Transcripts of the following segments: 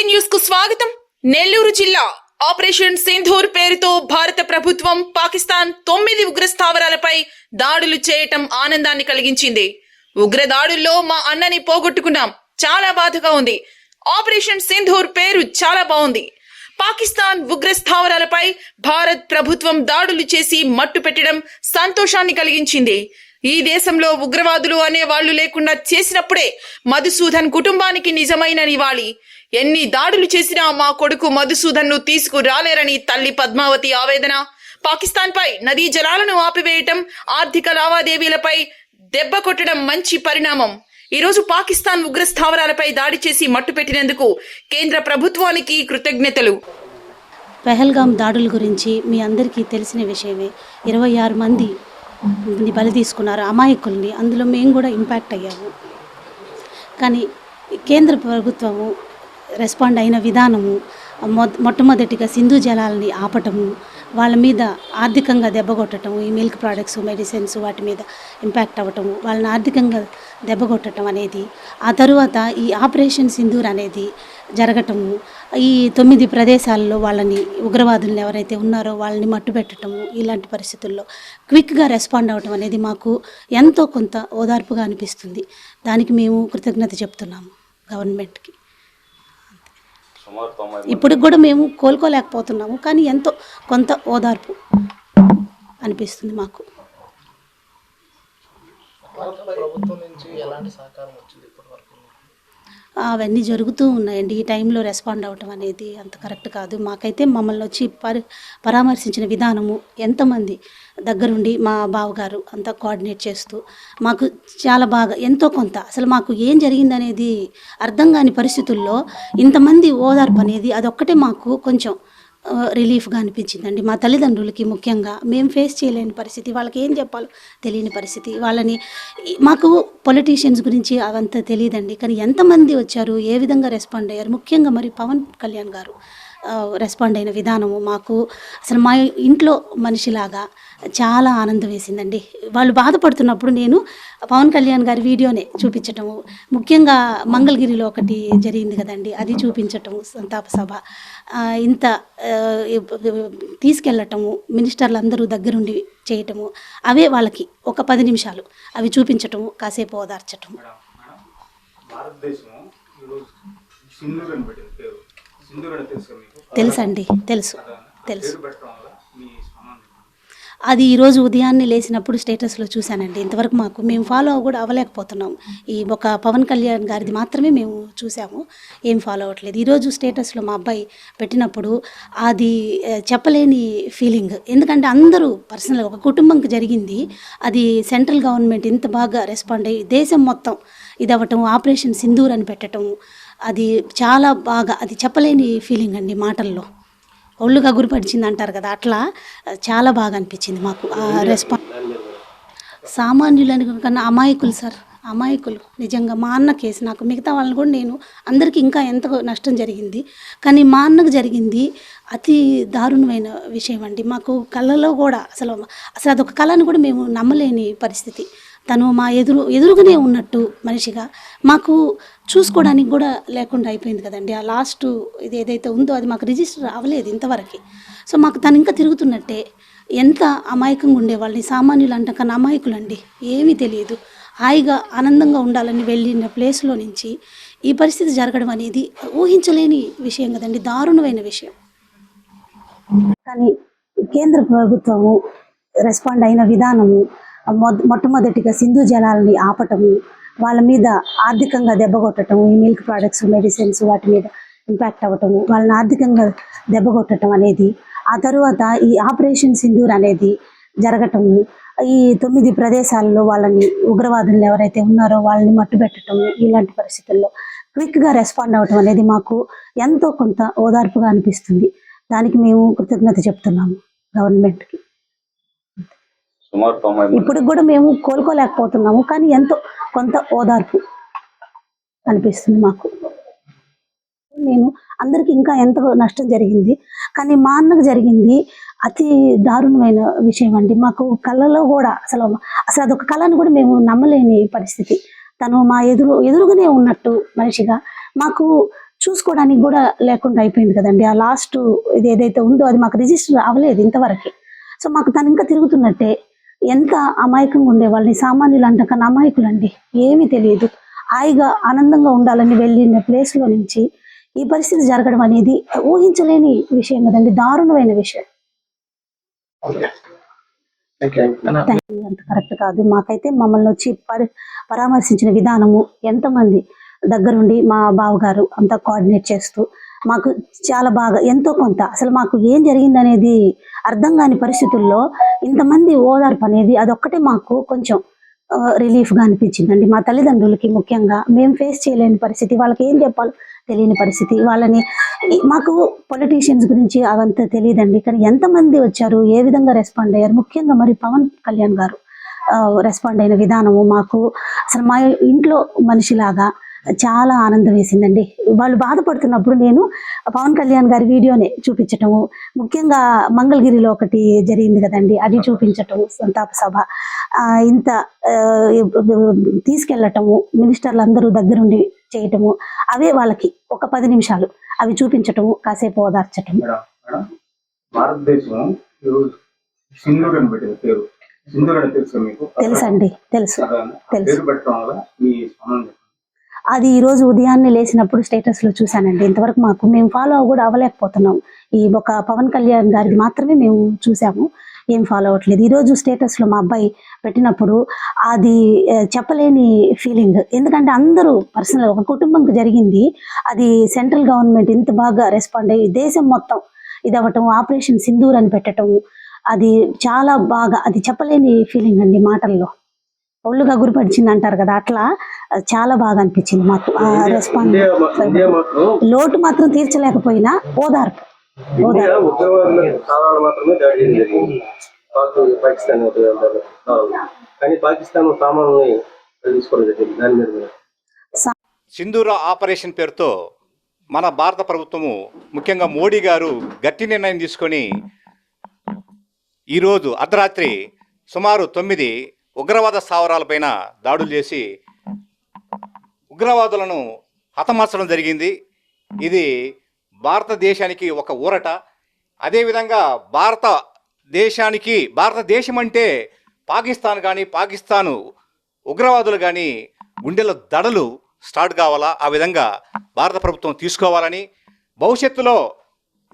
City న్యూస్కు స్వాగతం. నెల్లూరు జిల్లా ఆపరేషన్ సింధూర్ పేరుతో భారత ప్రభుత్వం పాకిస్తాన్ తొమ్మిది ఉగ్ర స్థావరాలపై దాడులు చేయటం ఆనందాన్ని కలిగించింది. ఉగ్ర దాడుల్లో మా అన్నని పోగొట్టుకున్నాం. చాలా బాధగా ఉంది. ఆపరేషన్ సింధూర్ పేరు చాలా బాగుంది. పాకిస్తాన్ ఉగ్ర స్థావరాలపై భారత్ ప్రభుత్వం దాడులు చేసి మట్టు పెట్టడం సంతోషాన్ని కలిగించింది. ఈ దేశంలో ఉగ్రవాదులు అనే వాళ్ళు లేకుండా చేసినప్పుడే మధుసూదన్ కుటుంబానికి నిజమైన నివాళి. ఎన్ని దాడులు చేసినా మా కొడుకు మధుసూదన్ను తీసుకురాలేరని తల్లి పద్మావతి ఆవేదన. పాకిస్తాన్ పై నదీ జలాలను ఆపివేయటం ఆర్థిక లావాదేవీలపై దెబ్బ కొట్టడం మంచి పరిణామం. ఈ రోజు పాకిస్తాన్ ఉగ్ర స్థావరాలపై దాడి చేసి మట్టు పెట్టినందుకు కేంద్ర ప్రభుత్వానికి కృతజ్ఞతలు. పెహల్గాం దాడుల గురించి మీ అందరికీ తెలిసిన విషయమే. ఇరవై ఆరు మంది ని బలి తీసుకున్నారు అమాయకుల్ని. అందులో మేము కూడా ఇంపాక్ట్ అయ్యాము. కానీ కేంద్ర ప్రభుత్వము రెస్పాండ్ అయిన విధానము మొ మొట్టమొదటిగా సింధు జలాలని ఆపటము వాళ్ళ మీద ఆర్థికంగా దెబ్బగొట్టడం ఈ మిల్క్ ప్రోడక్ట్స్ మెడిసిన్స్ వాటి మీద ఇంపాక్ట్ అవ్వటము వాళ్ళని ఆర్థికంగా దెబ్బగొట్టడం అనేది ఆ తరువాత ఈ ఆపరేషన్ సింధూర్ అనేది జరగటము ఈ తొమ్మిది ప్రదేశాల్లో వాళ్ళని ఉగ్రవాదులను ఎవరైతే ఉన్నారో వాళ్ళని మట్టుపెట్టడము ఇలాంటి పరిస్థితుల్లో క్విక్గా రెస్పాండ్ అవ్వటం అనేది మాకు ఎంతో కొంత ఓదార్పుగా అనిపిస్తుంది. దానికి మేము కృతజ్ఞత చెప్తున్నాము గవర్నమెంట్కి ఇప్పుడు కూడా మేము కోలుకోలేకపోతున్నాము కానీ ఎంతో కొంత ఓదార్పు అనిపిస్తుంది మాకు. ప్రభుత్వం నుంచి ఎలాంటి సహకారం వచ్చింది ఇప్పటి వరకు అవన్నీ జరుగుతూ ఉన్నాయండి. ఈ టైంలో రెస్పాండ్ అవ్వటం అనేది అంత కరెక్ట్ కాదు. మాకైతే మమ్మల్ని వచ్చి పరి పరామర్శించిన విధానము ఎంతమంది దగ్గరుండి మా బావగారు అంతా కోఆర్డినేట్ చేస్తూ మాకు చాలా బాగా ఎంతో కొంత అసలు మాకు ఏం జరిగిందనేది అర్థం కాని పరిస్థితుల్లో ఇంతమంది ఓదార్పు అనేది అదొక్కటే మాకు కొంచెం రిలీఫ్గా అనిపించిందండి. మా తల్లిదండ్రులకి ముఖ్యంగా మేము ఫేస్ చేయలేని పరిస్థితి వాళ్ళకి ఏం చెప్పాలో తెలియని పరిస్థితి వాళ్ళని మాకు పొలిటీషియన్స్ గురించి అవంతా తెలియదండి కానీ ఎంతమంది వచ్చారు ఏ విధంగా రెస్పాండ్ అయ్యారు? ముఖ్యంగా మరి పవన్ కళ్యాణ్ గారు. రెస్పాండ్ అయిన విధానము మాకు అసలు మా ఇంట్లో మనిషిలాగా చాలా ఆనందం వేసిందండి. వాళ్ళు బాధపడుతున్నప్పుడు నేను పవన్ కళ్యాణ్ గారి వీడియోనే చూపించటము ముఖ్యంగా మంగళగిరిలో ఒకటి జరిగింది కదండి అది చూపించటము సంతాప సభ. ఇంత తీసుకెళ్ళటము మినిస్టర్లు అందరూ దగ్గరుండి చేయటము అవే వాళ్ళకి ఒక పది నిమిషాలు అవి చూపించటము కాసేపు ఓదార్చటము. భారతదేశం తెలుసండి తెలుసు? తెలుసు. అది ఈరోజు ఉదయాన్నే లేచినప్పుడు స్టేటస్లో చూశానండి. ఇంతవరకు మాకు మేము ఫాలో కూడా అవ్వలేకపోతున్నాం. ఈ ఒక పవన్ కళ్యాణ్ గారిది మాత్రమే మేము చూసాము ఏం ఫాలో అవ్వట్లేదు. ఈరోజు స్టేటస్లో మా అబ్బాయి పెట్టినప్పుడు అది చెప్పలేని ఫీలింగ్ ఎందుకంటే అందరూ పర్సనల్గా ఒక కుటుంబంకి జరిగింది. అది సెంట్రల్ గవర్నమెంట్ ఇంత బాగా రెస్పాండ్ అయ్యి దేశం మొత్తం ఇది అవ్వటం ఆపరేషన్ సింధూర్ అని పెట్టడం అది చాలా బాగా అది చెప్పలేని ఫీలింగ్ అండి మాటల్లో. ఒళ్ళు గగురుపడిచింది అంటారు కదా అట్లా చాలా బాగా అనిపించింది మాకు ఆ రెస్పాన్స్ సామాన్యులని కన్నా అమాయకులు సార్ అమాయకులు. నిజంగా మా అన్న కేసు నాకు మిగతా వాళ్ళని కూడా నేను అందరికీ ఇంకా ఎంత నష్టం జరిగింది కానీ మా అన్నకు జరిగింది అతి దారుణమైన విషయం అండి. మాకు కళ్ళలో కూడా అసలు అసలు అదొక కళను కూడా మేము నమ్మలేని పరిస్థితి. తను మా ఎదురు ఎదురుగానే ఉన్నట్టు మనిషిగా. మాకు చూసుకోవడానికి కూడా లేకుండా అయిపోయింది కదండి. ఆ లాస్ట్ ఇది ఏదైతే ఉందో అది మాకు రిజిస్టర్ అవ్వలేదు ఇంతవరకు. సో మాకు తను ఇంకా తిరుగుతున్నట్టే. ఎంత అమాయకంగా ఉండేవాళ్ళని సామాన్యులు అంట కానీ అమాయకులండి. ఏమీ తెలియదు. హాయిగా ఆనందంగా ఉండాలని వెళ్ళిన ప్లేస్లో నుంచి ఈ పరిస్థితి జరగడం అనేది ఊహించలేని విషయం కదండి. దారుణమైన విషయం. కానీ కేంద్ర ప్రభుత్వము రెస్పాండ్ అయిన విధానము మొట్టమొదటిగా సింధు జలాలని ఆపటము వాళ్ళ మీద ఆర్థికంగా దెబ్బ కొట్టడం ఈ మిల్క్ ప్రోడక్ట్స్ మెడిసిన్స్ వాటి మీద ఇంపాక్ట్ అవ్వటము వాళ్ళని ఆర్థికంగా దెబ్బ కొట్టడం అనేది ఆ తరువాత ఈ ఆపరేషన్ సింధూర్ అనేది జరగటము ఈ తొమ్మిది ప్రదేశాల్లో వాళ్ళని ఉగ్రవాదులు ఎవరైతే ఉన్నారో వాళ్ళని మట్టుబెట్టడము ఇలాంటి పరిస్థితుల్లో క్విక్గా రెస్పాండ్ అవ్వటం అనేది మాకు ఎంతో కొంత ఓదార్పుగా అనిపిస్తుంది. దానికి మేము కృతజ్ఞత చెప్తున్నాము గవర్నమెంట్కి. ఇప్పుడు కూడా మేము కోలుకోలేకపోతున్నాము కానీ ఎంతో కొంత ఓదార్పు అనిపిస్తుంది మాకు. నేను అందరికీ ఇంకా ఎంతో నష్టం జరిగింది కానీ మా అన్నకు జరిగింది అతి దారుణమైన విషయం అండి. మాకు కళ్ళలో కూడా అసలు అసలు అదొక కళను కూడా మేము నమ్మలేని పరిస్థితి. తను మా ఎదురు ఎదురుగానే ఉన్నట్టు మనిషిగా మాకు చూసుకోవడానికి కూడా లేకుండా అయిపోయింది కదండి. ఆ లాస్ట్ ఇది ఏదైతే ఉందో అది మాకు రిజిస్టర్ అవ్వలేదు ఇంతవరకు. సో మాకు తను ఇంకా తిరుగుతున్నట్టే ఎంత అమాయకంగా ఉండేవాళ్ళని సామాన్యులు అంట కన్నా అమాయకులండి. ఏమీ తెలియదు. హాయిగా ఆనందంగా ఉండాలని వెళ్ళిన ప్లేస్లో నుంచి ఈ పరిస్థితి జరగడం అనేది ఊహించలేని విషయం కదండి. దారుణమైన విషయం. అంత కరెక్ట్ కాదు. మాకైతే మమ్మల్ని వచ్చి పరి పరామర్శించిన విధానము ఎంతమంది దగ్గరుండి మా బావగారు అంతా కోఆర్డినేట్ చేస్తూ మాకు చాలా బాగా ఎంతో కొంత. అసలు మాకు ఏం జరిగిందనేది అర్థం కాని పరిస్థితుల్లో ఇంతమంది ఓదార్పు అనేది అదొక్కటే మాకు కొంచెం రిలీఫ్గా అనిపించిందండి. మా తల్లిదండ్రులకి ముఖ్యంగా మేము ఫేస్ చేయలేని పరిస్థితి వాళ్ళకి ఏం చెప్పాలో తెలియని పరిస్థితి. వాళ్ళని మాకు పొలిటీషియన్స్ గురించి అవంతా తెలియదండి. కానీ ఎంతమంది వచ్చారు ఏ విధంగా రెస్పాండ్ అయ్యారు? ముఖ్యంగా మరి పవన్ కళ్యాణ్ గారు రెస్పాండ్ అయిన విధానము మాకు అసలు మా ఇంట్లో మనిషిలాగా చాలా ఆనందం వేసిందండి. వాళ్ళు బాధపడుతున్నప్పుడు నేను పవన్ కళ్యాణ్ గారి వీడియోనే చూపించటము ముఖ్యంగా మంగళగిరిలో ఒకటి జరిగింది కదండి అది చూపించటం సంతాప సభ. ఇంత తీసుకెళ్ళటము మినిస్టర్లు అందరూ దగ్గరుండి చేయటము అవే వాళ్ళకి ఒక పది నిమిషాలు అవి చూపించటము కాసేపు ఓదార్చటం మేడం మేడం భారతదేశం ఈరోజు సింధూర్ అని పెట్టింది పేరు. సింధూర్ అని తెలుసు మీకు? తెలుసండి తెలుసు తెలుసు. పెట్టడం వల్ల మీ. అది ఈరోజు ఉదయాన్నే లేచినప్పుడు స్టేటస్లో చూశానండి. చూసానండి ఇంతవరకు మాకు మేము ఫాలో కూడా అవ్వలేకపోతున్నాం. ఈ ఒక పవన్ కళ్యాణ్ గారిది మాత్రమే మేము చూసాము ఏం ఫాలో అవ్వట్లేదు. ఈరోజు స్టేటస్లో మా అబ్బాయి పెట్టినప్పుడు అది చెప్పలేని ఫీలింగ్ ఎందుకంటే అందరూ పర్సనల్ ఒక కుటుంబంకి జరిగింది. అది సెంట్రల్ గవర్నమెంట్ ఇంత బాగా రెస్పాండ్ అయ్యి దేశం మొత్తం ఇది అవ్వటం ఆపరేషన్ సింధూర్ అని పెట్టడం అది చాలా బాగా అది చెప్పలేని ఫీలింగ్ అండి మాటల్లో. ఒళ్ళుగా గురిపడిచింది అంటారు కదా అట్లా చాలా బాగా అనిపించింది మాకు. ఆ రెస్పాన్స్ లోటు మాత్రం తీర్చలేకపోయినా ఓదార్పు. పాకిస్తాన్. కానీ పాకిస్తాన్ సామాన్ని సింధూర ఆపరేషన్ పేరుతో మన భారత ప్రభుత్వము ముఖ్యంగా మోడీ గారు గట్టి నిర్ణయం తీసుకొని ఈరోజు అర్ధరాత్రి సుమారు తొమ్మిది ఉగ్రవాద స్థావరాలపైన దాడులు చేసి ఉగ్రవాదులను హతమార్చడం జరిగింది. ఇది భారతదేశానికి ఒక ఊరట. అదేవిధంగా భారతదేశానికి భారతదేశం అంటే పాకిస్తాన్ కానీ పాకిస్తాను ఉగ్రవాదులు కానీ గుండెల దడలు స్టార్ట్ కావాలా? ఆ విధంగా భారత ప్రభుత్వం తీసుకోవాలని భవిష్యత్తులో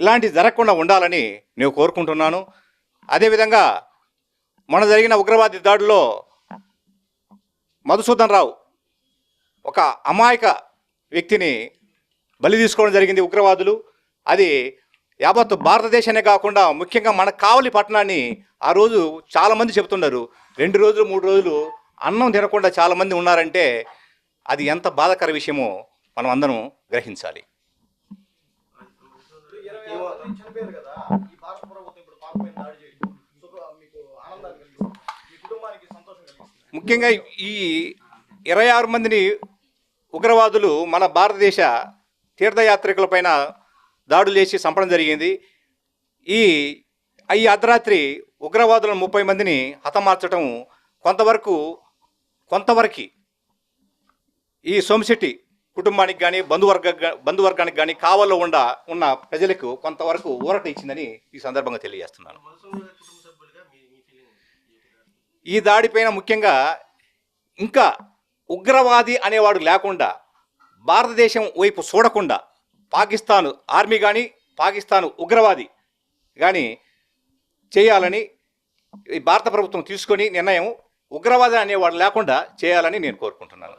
ఇలాంటి జరగకుండా ఉండాలని నేను కోరుకుంటున్నాను. అదేవిధంగా మొన్న జరిగిన ఉగ్రవాది దాడిలో మధుసూదన్ రావు ఒక అమాయక వ్యక్తిని బలి తీసుకోవడం జరిగింది ఉగ్రవాదులు. అది యావత్ భారతదేశానే కాకుండా ముఖ్యంగా మన కావలి పట్టణాన్ని ఆ రోజు చాలామంది చెబుతున్నారు రెండు రోజులు మూడు రోజులు అన్నం తినకుండా చాలామంది ఉన్నారంటే అది ఎంత బాధాకర విషయమో మనం అందరం గ్రహించాలి. ముఖ్యంగా ఈ ఇరవై ఆరు మందిని ఉగ్రవాదులు మన భారతదేశ తీర్థయాత్రికులపైన దాడులు చేసి చంపడం జరిగింది. ఈ ఈ అర్ధరాత్రి ఉగ్రవాదుల ముప్పై మందిని హతమార్చడం కొంతవరకు కొంతవరకు ఈ సోమశెట్టి కుటుంబానికి కానీ బంధువర్గ బంధువర్గానికి కానీ కావల్లో ఉండ ఉన్న ప్రజలకు కొంతవరకు ఊరట ఇచ్చిందని ఈ సందర్భంగా తెలియజేస్తున్నాను. ఈ దాడిపైన ముఖ్యంగా ఇంకా ఉగ్రవాది అనేవాడు లేకుండా భారతదేశం వైపు చూడకుండా పాకిస్తాన్ ఆర్మీ కానీ పాకిస్తాన్ ఉగ్రవాది కానీ చేయాలని ఈ భారత ప్రభుత్వం తీసుకొని నిర్ణయం ఉగ్రవాది అనేవాడు లేకుండా చేయాలని నేను కోరుకుంటున్నాను.